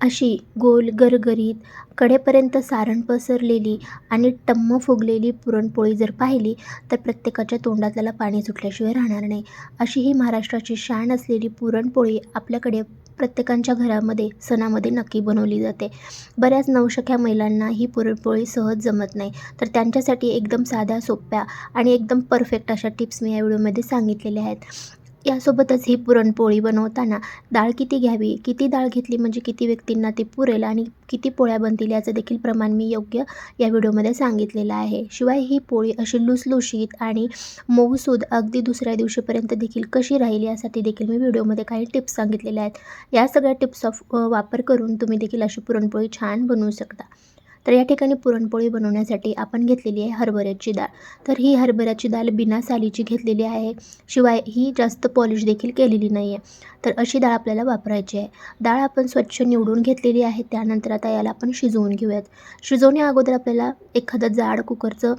अशी गोल गरगरीत कडेपर्यंत सारण पसरलेली आणि टम्म फुगलेली पुरणपोळी जर पाहिली तर प्रत्येकाच्या तोंडात त्याला पाणी सुटल्याशिवाय राहणार नाही. अशी ही महाराष्ट्राची शान असलेली पुरणपोळी आपल्याकडे प्रत्येकांच्या घरामध्ये सणामध्ये नक्की बनवली जाते. बऱ्याच नवशख्या महिलांना ही पुरणपोळी सहज जमत नाही. तर त्यांच्यासाठी एकदम साध्या सोप्या आणि एकदम परफेक्ट अशा टिप्स मी या व्हिडिओमध्ये सांगितलेल्या आहेत. यासोबतच ही पुरणपोळी बनवताना डाळ किती घ्यावी किती डाळ घेतली म्हणजे किती व्यक्तींना ती पुरेल आणि किती पोळ्या बनतील याचं देखील प्रमाण मी योग्य या व्हिडिओमध्ये सांगितलेलं आहे. शिवाय ही पोळी अशी लुसलुशीत आणि मऊसूद अगदी दुसऱ्या दिवशीपर्यंत देखील कशी राहील यासाठी देखील मी व्हिडिओमध्ये काही टिप्स सांगितलेल्या आहेत. या सगळ्या टिप्स ऑफ वापर करून तुम्ही देखील अशी पुरणपोळी छान बनवू शकता. तर या ठिकाणी पुरणपोळी बनवण्यासाठी आपण घेतलेली आहे हरभऱ्याची डाळ. तर ही हरभऱ्याची डाळ बिना सालीची घेतलेली आहे. शिवाय ही जास्त पॉलिश देखील केलेली नाही आहे तर अशी डाळ आपल्याला वापरायची आहे. डाळ आपण स्वच्छ निवडून घेतलेली आहे. त्यानंतर आता याला आपण शिजवून घेऊयात. शिजवण्या अगोदर आपल्याला एखादं जाड कुकरचं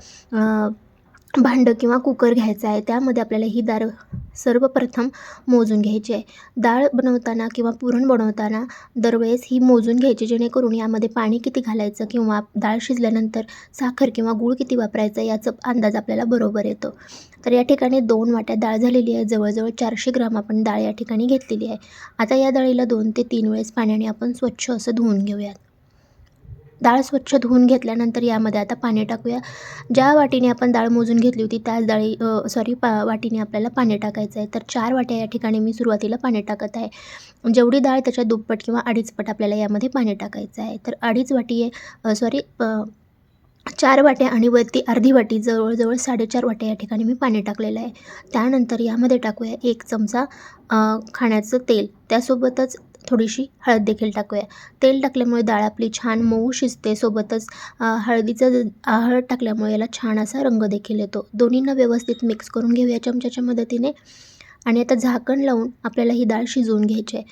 भांडं किंवा कुकर घ्यायचं आहे. त्यामध्ये आपल्याला ही डाळ सर्वप्रथम मोजून घ्यायची. आहे डाळ बनवताना किंवा पुरण बनवताना दरवेळेस ही मोजून घ्यायची जेणेकरून यामध्ये पाणी किती घालायचं किंवा डाळ शिजल्यानंतर साखर किंवा गूळ किती वापरायचं याचं अंदाज आपल्याला बरोबर येतो. तर या ठिकाणी दोन वाट्या डाळ झालेली आहे. जवळजवळ चारशे ग्राम आपण डाळ या ठिकाणी घेतलेली आहे. आता या डाळीला दोन ते तीन वेळेस पाण्याने आपण स्वच्छ असं धुवून घेऊयात. डाळ स्वच्छ धुवून घेतल्यानंतर यामध्ये आता पाणी टाकूया. ज्या वाटीने आपण डाळ मोजून घेतली होती त्याच डाळी सॉरी पा वाटीने आपल्याला पाणी टाकायचं आहे. तर चार वाट्या या ठिकाणी मी सुरुवातीला पाणी टाकत आहे. जेवढी डाळ त्याच्या दुप्पट किंवा अडीचपट आपल्याला यामध्ये पाणी टाकायचं आहे. तर अडीच वाटी आहे सॉरी चार वाट्या आणि वरती अर्धी वाटी जवळजवळ साडेचार वाट्या या ठिकाणी मी पाणी टाकलेलं आहे. त्यानंतर यामध्ये टाकूया एक चमचा खाण्याचं तेल. त्यासोबतच थोडीशी हळद देखील टाकूया. तेल टाकल्यामुळे डाळ आपली छान मऊ शिजते. सोबतच हळदीचं हळद टाकल्यामुळे याला छान असा रंग देखील येतो. दोन्हींना व्यवस्थित मिक्स करून घेऊया चमच्याच्या मदतीने. आणि आता झाकण लावून आपल्याला ही डाळ शिजवून घ्यायची आहे.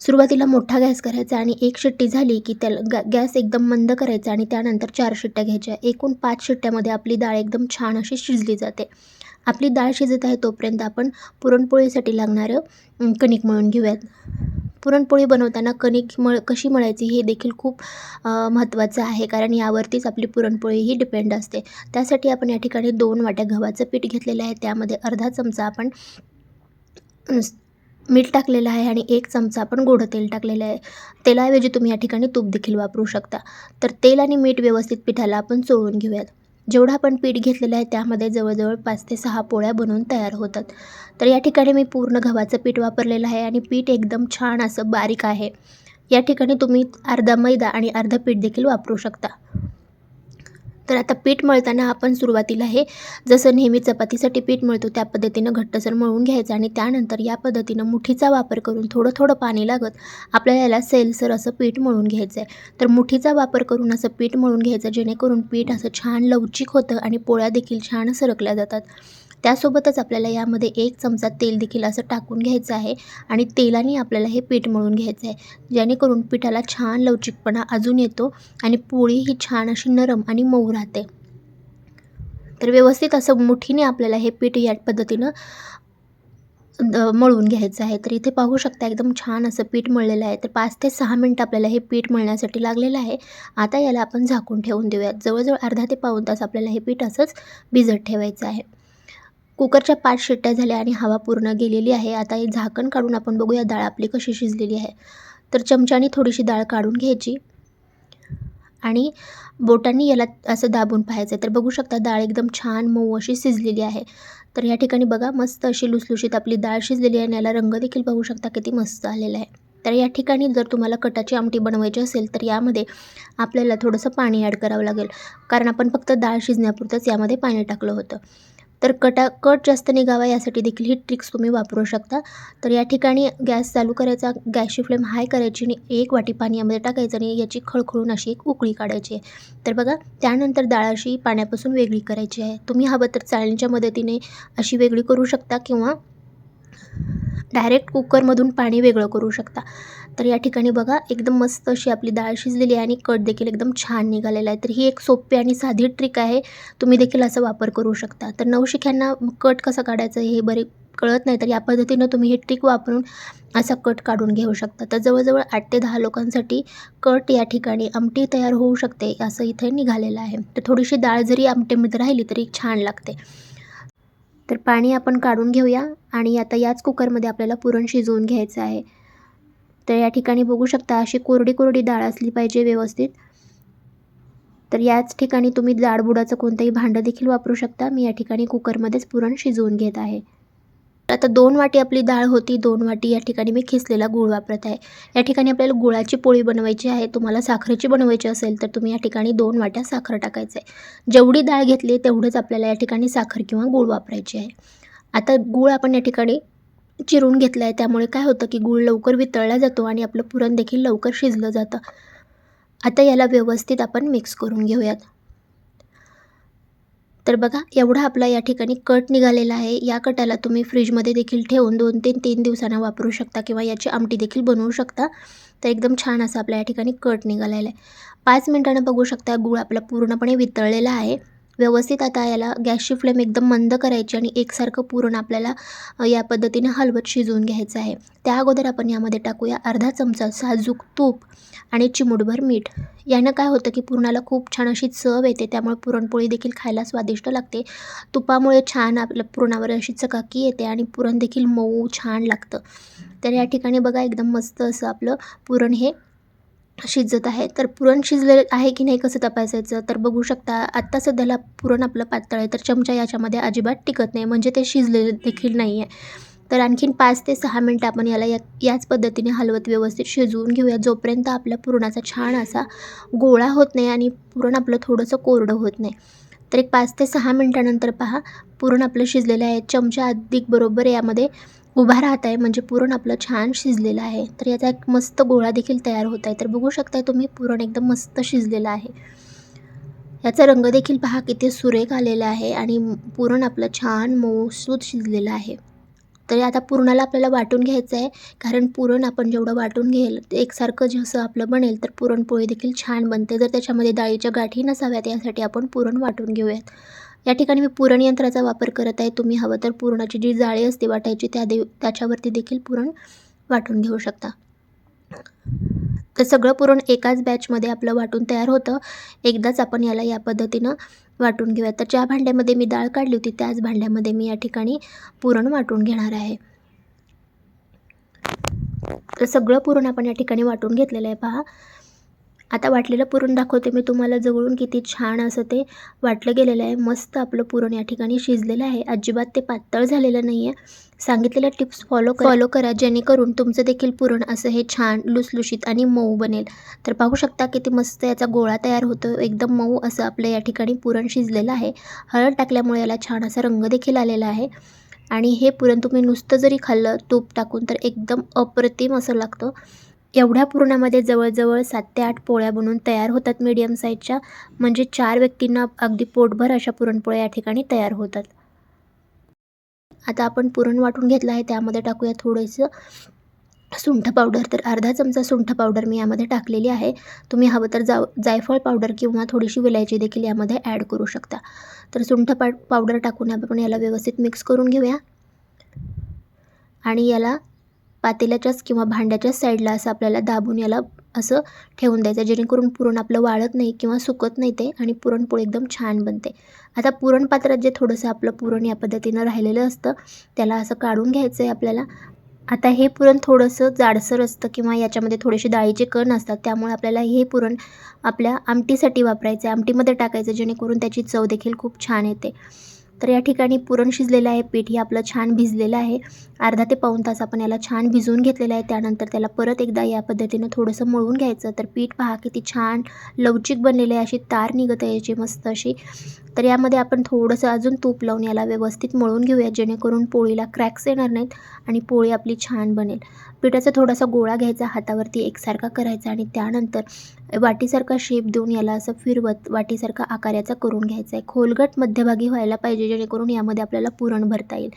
सुरुवातीला मोठा गॅस करायचा आणि एक शिट्टी झाली की त्याला गॅ गॅस एकदम मंद करायचा आणि त्यानंतर चार शिट्ट्या घ्यायच्या. एकूण पाच शिट्ट्यामध्ये आपली डाळ एकदम छान अशी शिजली जाते. आपली डाळ शिजत आहे तोपर्यंत आपण पुरणपोळीसाठी लागणारं कणिक मळून घेऊयात. पुरणपोळी बनवताना कणिक मळ कशी मळायची हे देखील खूप महत्त्वाचं आहे. कारण यावरतीच आपली पुरणपोळी ही डिपेंड असते. त्यासाठी आपण या ठिकाणी दोन वाट्या गव्हाचं पीठ घेतलेलं आहे. त्यामध्ये अर्धा चमचा आपण मीठ टाकलेलं आहे आणि एक चमचा आपण गोडं तेल टाकलेलं आहे. तेलाऐवजी तुम्ही या ठिकाणी तूप देखील वापरू शकता. तर तेल आणि मीठ व्यवस्थित पिठाला आपण चोळून घेऊयात. जेवढं आपण पीठ घेतलेलं आहे त्यामध्ये जवळजवळ पाच ते सहा पोळ्या बनवून तयार होतात. तर या ठिकाणी मी पूर्ण गव्हाचं पीठ वापरलेलं आहे आणि पीठ एकदम छान असं बारीक आहे. या ठिकाणी तुम्ही अर्धा मैदा आणि अर्धा पीठ देखील वापरू शकता. तर आता पीठ मळताना आपण सुरुवातीला हे जसं नेहमी चपातीसाठी पीठ मळतो त्या पद्धतीनं घट्टसर मळून घ्यायचं आणि त्यानंतर या पद्धतीनं मुठीचा वापर करून थोडं थोडं पाणी लागत आपल्याला याला सेलसर असं पीठ मळून घ्यायचं आहे. तर मुठीचा वापर करून असं पीठ मळून घ्यायचं जेणेकरून पीठ असं छान लवचिक होतं आणि पोळ्या देखील छान सरकल्या जातात. त्यासोबतच आपल्याला यामध्ये एक चमचा तेल देखील असं टाकून घ्यायचं आहे आणि तेलाने आपल्याला हे पीठ मळून घ्यायचं आहे. जेणेकरून पिठाला छान लवचिकपणा अजून येतो आणि पोळी ही छान अशी नरम आणि मऊ राहते. तर व्यवस्थित असं मुठीने आपल्याला हे पीठ या पद्धतीनं मळून घ्यायचं आहे. तर इथे पाहू शकता एकदम छान असं पीठ मळलेलं आहे. तर पाच ते सहा मिनटं आपल्याला हे पीठ मळण्यासाठी लागलेलं आहे. आता याला आपण झाकून ठेवून देऊयात. जवळजवळ अर्धा ते पाऊन तास आपल्याला हे पीठ असंच भिजत ठेवायचं आहे. कुकरच्या पाच शिट्ट्या झाल्या आणि हवा पूर्ण गेलेली आहे. आता हे झाकण काढून आपण बघूया डाळ आपली कशी शिजलेली आहे. तर चमच्याने थोडीशी डाळ काढून घ्यायची. आणि बोटांनी याला असं दाबून पाहायचं तर बघू शकता डाळ एकदम छान मऊ अशी शिजलेली आहे. तर या ठिकाणी बघा मस्त अशी लुसलुशीत आपली डाळ शिजलेली आहे आणि याला रंग देखील बघू शकता किती मस्त आलेला आहे. तर या ठिकाणी जर तुम्हाला कटाची आमटी बनवायची असेल तर यामध्ये आपल्याला थोडंसं पाणी ॲड करावं लागेल. कारण आपण फक्त डाळ शिजण्यापुरतंच यामध्ये पाणी टाकलं होतं. तर कटा कट जास्त निघावा यासाठी देखील ही ट्रिक्स तुम्ही वापरू शकता. तर या ठिकाणी गॅस चालू करायचा गॅसची फ्लेम हाय करायची आणि एक वाटी पाणी यामध्ये टाकायचं आणि याची खळखळून अशी एक उकळी काढायची. आहे तर बघा त्यानंतर डाळ अशी पाण्यापासून वेगळी करायची आहे. तुम्ही हवं तर चाळणीच्या मदतीने अशी वेगळी करू शकता किंवा डायरेक्ट कुकरमधून पाणी वेगळं करू शकता. तर या ठिकाणी बघा एकदम मस्त अशी आपली डाळ शिजलेली आहे आणि कट देखील एकदम छान निघालेला आहे. तर ही एक सोपी आणि साधी ट्रिक आहे. तुम्ही देखील असा वापर करू शकता. तर नवशिक्यांना कट कसा काढायचं हे बरे कळत नाही तर या पद्धतीनं तुम्ही हे ट्रिक वापरून असा कट काढून घेऊ शकता. तर जवळजवळ आठ ते दहा लोकांसाठी कट या ठिकाणी आमटी तयार होऊ शकते असं इथे निघालेलं आहे. तर थोडीशी डाळ जरी आमटीमध्ये राहिली तरी छान लागते. तर पाणी आपण काढून घेऊया आणि आता याच कुकरमध्ये आपल्याला पुरण शिजवून घ्यायचं आहे. तर या ठिकाणी बघू शकता अशी कोरडी कोरडी डाळ असली पाहिजे व्यवस्थित. तर याच ठिकाणी तुम्ही जाडबुडाचं कोणतंही भांडं देखील वापरू शकता. मी या ठिकाणी कुकरमध्येच पुरण शिजवून घेत आहे. आता दोन वाटी आपली डाळ होती दोन वाटी या ठिकाणी मी खिसलेला गूळ वापरत आहे. या ठिकाणी आपल्याला गुळाची पोळी बनवायची आहे तुम्हाला साखरेची बनवायची असेल तर तुम्ही या ठिकाणी दोन वाट्या साखर टाकायचं आहे. जेवढी डाळ घेतली तेवढंच आपल्याला या ठिकाणी साखर किंवा गूळ वापरायची आहे. आता गूळ आपण या ठिकाणी चिरून घेतलं आहे त्यामुळे काय होतं की गूळ लवकर वितळला जातो आणि आपलं पुरण देखील लवकर शिजलं जातं. आता याला व्यवस्थित आपण मिक्स करून घेऊयात. तर बघा एवढा आपला या ठिकाणी कट निघालेला आहे. या कटाला तुम्ही फ्रीजमध्ये देखील ठेवून दोन ते तीन दिवसांना वापरू शकता किंवा याची आमटी देखील बनवू शकता. तर एकदम छान असा आपल्या या ठिकाणी कट निघालेला आहे. पाच मिनटानं बघू शकता गूळ आपला पूर्णपणे वितळलेला आहे. व्यवस्थित आता याला गॅसची फ्लेम एकदम मंद करायची आणि एकसारखं पुरण आपल्याला या पद्धतीने हलवत शिजवून घ्यायचं आहे. त्या अगोदर आपण यामध्ये टाकूया अर्धा चमचा साजूक तूप आणि चिमूटभर मीठ. यानं काय होतं की पुरणाला खूप छान अशी चव येते त्यामुळे पुरणपोळी देखील खायला स्वादिष्ट लागते. तुपामुळे छान आपल्या पुरणावर अशी चकाकी येते आणि पुरण देखील मऊ छान लागतं. तर या ठिकाणी बघा एकदम मस्त असं आपलं पुरण हे शिजत आहे. तर पुरण शिजलेलं आहे की नाही कसं तपासायचं? तर बघू शकता आत्ता सध्याला पुरण आपलं पातळ आहे तर चमचा याच्यामध्ये अजिबात टिकत नाही म्हणजे ते शिजलेलं देखील नाही आहे. तर आणखीन पाच ते सहा मिनटं आपण याला या याच पद्धतीने हलवत व्यवस्थित शिजवून घेऊया. जोपर्यंत आपल्या पुरणाचा छान असा गोळा होत नाही आणि पुरण आपलं थोडंसं कोरडं होत नाही. तर एक पाच ते सहा मिनटानंतर पहा पुरण आपलं शिजलेलं आहे. चमचा अधिक बरोबर यामध्ये उभा राहत आहे म्हणजे पुरण आपलं छान शिजलेलं आहे. तर याचा एक मस्त गोळा देखील तयार होत आहे. तर बघू शकताय तुम्ही पुरण एकदम मस्त शिजलेलं आहे. याचा रंग देखील पहा किती सुरेख आलेला आहे आणि पुरण आपलं छान मऊसूत शिजलेलं आहे. तर आता पुरणाला आपल्याला वाटून घ्यायचं आहे कारण पुरण आपण जेवढं वाटून घेईल ते एकसारखं जसं आपलं बनेल तर पुरणपोळी देखील छान बनते. जर त्याच्यामध्ये डाळीच्या गाठी नसाव्यात यासाठी आपण पुरण वाटून घेऊयात. या ठिकाणी मी पुरण यंत्राचा वापर करत आहे. तुम्ही हवं तर पुरणाची जी जाळी असते वाटायची त्या दे त्याच्यावरती देखील पुरण वाटून घेऊ शकता. तर सगळं पुरण एकाच बॅचमध्ये आपलं वाटून तयार होतं. एकदाच आपण याला या पद्धतीनं वाटून घेऊया तर ज्या भांड्यामध्ये मी डाळ काढली होती त्याच भांड्यामध्ये मी या ठिकाणी पुरण वाटून घेणार आहे. तर सगळं पुरण आपण या ठिकाणी वाटून घेतलेलं आहे. पहा आता वाटलेलं पुरण दाखवते मी तुम्हाला. जवळून किती छान असं ते वाटलं गेलेलं आहे. मस्त आपलं पुरण या ठिकाणी शिजलेलं आहे. अजिबात ते पातळ झालेलं नाही आहे सांगितलेल्या टिप्स फॉलो फॉलो करा जेणेकरून तुमचं देखील पुरण असं हे छान लुसलुशीत आणि मऊ बनेल. तर पाहू शकता किती मस्त याचा गोळा तयार होतो. एकदम मऊ असं आपलं या ठिकाणी पुरण शिजलेलं आहे. हळद टाकल्यामुळे याला छान असा रंग देखील आलेला आहे. आणि हे पुरण तुम्ही नुसतं जरी खाल्लं तूप टाकून तर एकदम अप्रतिम असं लागतं. एवढ्या पुरणामध्ये जवळजवळ सात ते आठ पोळ्या बनवून तयार होतात मीडियम साईजच्या म्हणजे चार व्यक्तींना अगदी पोटभर अशा पुरणपोळ्या या ठिकाणी तयार होतात. आता आपण पुरण वाटून घेतलं आहे त्यामध्ये टाकूया थोडंसं सुंठ पावडर तर अर्धा चमचा सुंठ पावडर मी यामध्ये टाकलेली आहे. तुम्ही हवं तर जाव जायफळ पावडर किंवा थोडीशी विलायची देखील यामध्ये ॲड करू शकता. तर सुंठ पा पावडर टाकून आपण याला व्यवस्थित मिक्स करून घेऊया. आणि याला पातेल्याच्याच किंवा भांड्याच्याच साईडला असं आपल्याला दाबून याला असं ठेवून द्यायचं जेणेकरून पुरण आपलं वाळत नाही किंवा सुकत नाही ते आणि पुरणपोळी एकदम छान बनते. आता पुरण पात्रात जे थोडंसं आपलं पुरण या पद्धतीनं राहिलेलं असतं त्याला असं काढून घ्यायचं आहे आपल्याला. आता हे पुरण थोडंसं जाडसर असतं किंवा याच्यामध्ये थोडेसे डाळीचे कण असतात त्यामुळे आपल्याला हे पुरण आपल्या आमटीसाठी वापरायचं आहे आमटीमध्ये टाकायचं जेणेकरून त्याची चव देखील खूप छान येते. तर या ठिकाणी पुरण शिजलेलं आहे पीठ हे आपलं छान भिजलेलं आहे. अर्धा ते पाऊण तास आपण याला छान भिजवून घेतलेलं आहे. त्यानंतर त्याला परत एकदा या पद्धतीनं थोडंसं मळून घ्यायचं. तर पीठ पहा किती छान लवचिक बनलेलं आहे. अशी तार निघत आहे याची मस्त अशी. तर यामध्ये आपण थोडंसं अजून तूप लावून याला व्यवस्थित मळून घेऊया जेणेकरून पोळीला क्रॅक्स येणार नाहीत आणि पोळी आपली छान बनेल. पिठाचा थोडासा गोळा घ्यायचा हातावरती एकसारखा करायचा आणि त्यानंतर वाटीसारखा शेप देऊन याला असं फिरवत वाटीसारखा आकार याचा करून घ्यायचा. आहे खोलगट मध्यभागी व्हायला पाहिजे जेणेकरून यामध्ये आपल्याला पुरण भरता येईल.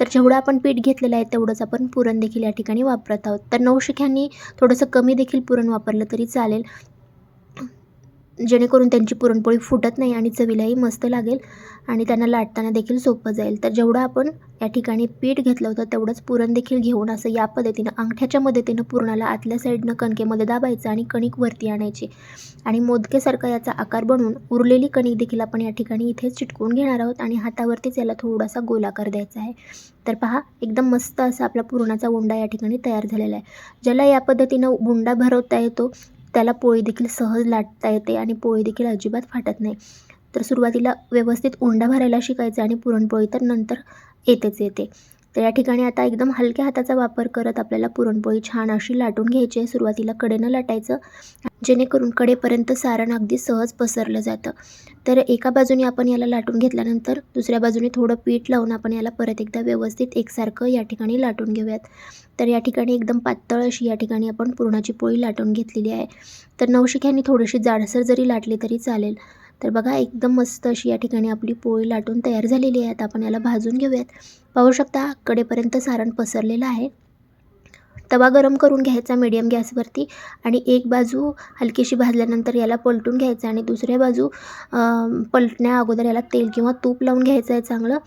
तर जेवढं आपण पीठ घेत घेतलेलं आहे तेवढंच आपण पुरण देखील या ठिकाणी वापरत आहोत. तर नवशिक्यांनी थोडंसं कमी देखील पुरण वापरलं तरी चालेल. जेणेकरून त्यांची पुरणपोळी फुटत नाही आणि चवीलाही मस्त लागेल आणि त्यांना लाटताना देखील सोपं जाईल. तर जेवढं आपण या ठिकाणी पीठ घेतलं होतं तेवढंच पुरण देखील घेऊन असं या पद्धतीनं अंगठ्याच्या मदतीनं पुरणाला आतल्या साईडनं कणकेमध्ये दाबायचं आणि कणिक वरती आणायची. आणि मोदकेसारखा याचा आकार बनवून उरलेली कणिक देखील आपण या ठिकाणी इथेच चिटकवून घेणार आहोत आणि हातावरतीच याला थोडासा गोलाकार द्यायचा आहे. तर पहा एकदम मस्त असा आपला पुरणाचा उंडा या ठिकाणी तयार झालेला आहे. ज्याला या पद्धतीनं उंडा भरवता येतो त्याला पोळी देखील सहज लाटता येते आणि पोळी देखील अजिबात फाटत नाही. तर सुरुवातीला व्यवस्थित उंडा भरायला शिकायचं आणि पुरणपोळी तर नंतर येतेच येते. तर या ठिकाणी आता एकदम हलक्या हाताचा वापर करत आपल्याला पुरणपोळी छान अशी लाटून घ्यायची आहे. सुरुवातीला कडेनं लाटायचं जेणेकरून कडेपर्यंत सारण अगदी सहज पसरलं जातं. तर एका बाजूने आपण याला लाटून घेतल्यानंतर दुसऱ्या बाजूने थोडं पीठ लावून आपण याला परत एकदा व्यवस्थित एकसारखं या ठिकाणी लाटून घेऊयात. तर या ठिकाणी एकदम पातळ अशी या ठिकाणी आपण पुरणाची पोळी लाटून घेतलेली आहे. तर नवशिक्यांनी थोडीशी जाडसर जरी लाटली तरी चालेल. तर बघा एकदम मस्त अशी या ठिकाणी आपली पोळी लाटून तयार झालेली आहे. आता आपण याला भाजून घेऊयात. पाहू शकता कडेपर्यंत सारण पसरलेलं आहे. तवा गरम करून घ्यायचा मीडियम गॅसवरती आणि एक बाजू हलकीशी भाजल्यानंतर याला पलटून घ्यायचं आणि दुसऱ्या बाजू पलटण्या अगोदर याला तेल किंवा तूप लावून घ्यायचं आहे चांगलं.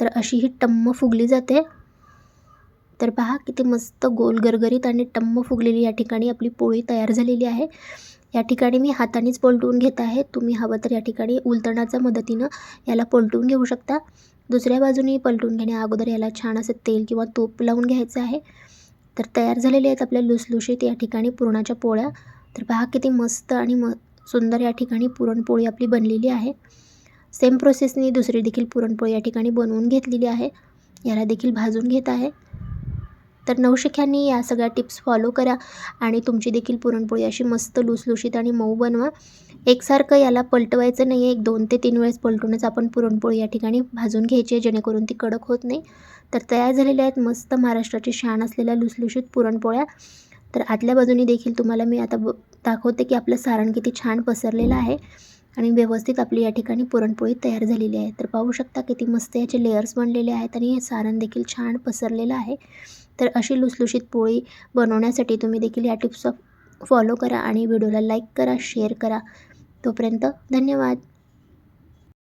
तर अशी ही टम्म फुगली जाते. तर पहा किती मस्त गोल गरगरीत आणि टम्म फुगलेली या ठिकाणी आपली पोळी तयार झालेली आहे. या ठिकाणी मी हातानेच पलटवून घेत आहे. तुम्ही हवं तर या ठिकाणी उलतणाच्या मदतीनं याला पलटून घेऊ शकता. दुसऱ्या बाजूने पलटून घेण्या अगोदर याला छान असं तेल किंवा तूप लावून घ्यायचं आहे. तर तयार झालेले आहेत आपल्या लुसलुशीत या ठिकाणी पुरणाच्या पोळ्या. तर पहा किती मस्त आणि म सुंदर या ठिकाणी पुरणपोळी आपली बनलेली आहे. सेम प्रोसेसने दुसरी देखील पुरणपोळी या ठिकाणी बनवून घेतलेली आहे. याला देखील भाजून घेत आहे. तर नवशिक्यांनी या सगळ्या टिप्स फॉलो करा आणि तुमची देखील पुरणपोळी अशी मस्त लुसलुशीत आणि मऊ बनवा. एकसारखं याला पलटवायचं नाही आहे एक दोन ते तीन वेळेस पलटूनच आपण पुरणपोळी या ठिकाणी भाजून घ्यायची आहे जेणेकरून ती कडक होत नाही. तर तयार झालेल्या आहेत मस्त महाराष्ट्राची शान असलेल्या लुसलुशीत पुरणपोळ्या. तर आतल्या बाजूनी देखील तुम्हाला मी आता ब दाखवते की आपलं सारण किती छान पसरलेलं आहे. आणि व्यवस्थित आपली या ठिकाणी पुरणपोळी तयार झालेली आहे. तर पाहू शकता किती मस्त याचे लेयर्स बनलेले आहेत आणि हे सारण देखील छान पसरलेलं आहे. तर अशी लुसलुशीत पोळी बनवण्यासाठी तुम्ही देखील या टिप्स फॉलो करा आणि व्हिडिओला लाईक करा शेअर करा. तोपर्यंत धन्यवाद.